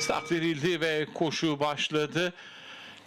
Start verildi ve koşu başladı.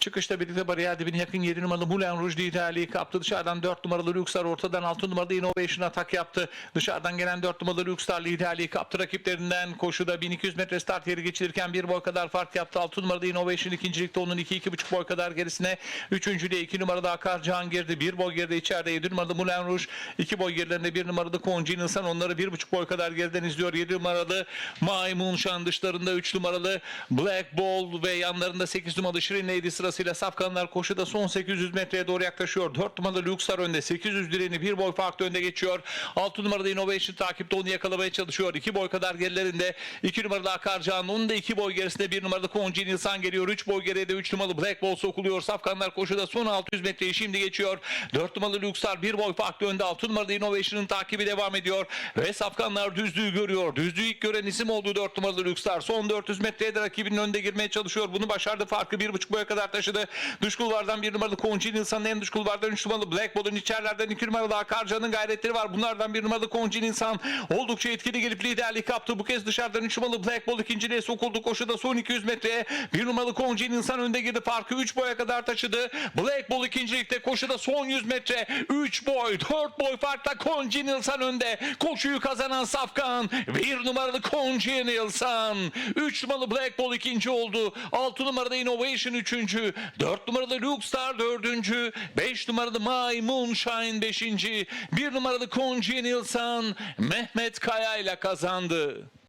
Çıkışta birlikte bariyer dibine yakın 7 numaralı Moulin Rouge liderliği kaptı. Dışarıdan 4 numaralı Luxar ortadan 6 numaralı Innovation atak yaptı. Dışarıdan gelen 4 numaralı Luxar liderliği kaptı rakiplerinden. Koşuda 1200 metre start yeri geçilirken bir boy kadar fark yaptı. 6 numaralı Innovation ikincilikte onun 2-2,5 boy kadar gerisine. Üçüncülüğe 2 numaralı Akar Can girdi. 1 boy geride içeride 7 numaralı Moulin Rouge. 2 boy gerilerinde 1 numaralı Konji Nilsan onları 1,5 boy kadar geriden izliyor. 7 numaralı Maymun Şan dışlarında 3 numaralı Black Ball ve yanlarında 8 numaralı Şirin Lady sırasıyla Safkanlar koşuda son 800 metreye doğru yaklaşıyor. 4 numaralı Luxar önde 800 direni 1 boy farklı önde geçiyor. 6 numaralı Innovation takipte onu yakalamaya çalışıyor. 2 boy kadar gerilerinde 2 numaralı Akarcan onun da 2 boy gerisinde 1 numaralı Konji Nilsan geliyor. 3 boy geride 3 numaralı Black Ball sokuluyor. Safkanlar koşuda son 600 metreyi şimdi geçiyor. 4 numaralı Luxar 1 boy farklı önde 6 numaralı Innovation'ın takibi devam ediyor. Ve Safkanlar düzlüğü görüyor. Düzlüğü ilk gören isim oldu 4 numaralı Luxar. Son 400 metreye de rakibinin önünde girmeye çalışıyor. Bunu başardı. Farkı 1,5 boya kadar taşıdı. Dış kulvardan 1 numaralı Konji Nilsan'ın en dış kulvardan 3 numaralı Black Ball'un içerilerden 2 numaralı Akarcan'ın gayretleri var. Bunlardan 1 numaralı Konji Nilsan oldukça etkili gelip liderlik kaptı. Bu kez dışarıdan 3 numaralı Black Ball ikinciliğe sokuldu. Koşuda son 200 metreye 1 numaralı Konji Nilsan önde girdi. Farkı 3 boya kadar taşıdı. Black Ball ikincilikte koşuda son 100 metre 3 boy 4 boy farkla Konji Nilsan önde. Koşuyu kazanan Safkan 1 numaralı Konji Nilsan 3 numaralı Black Ball ikinci oldu. 6 numarada Innovation üçüncü. 4 numaralı Luke Star dördüncü. 5 numaralı My Moonshine beşinci. 1 numaralı Konji Nilsan Mehmet Kaya ile kazandı.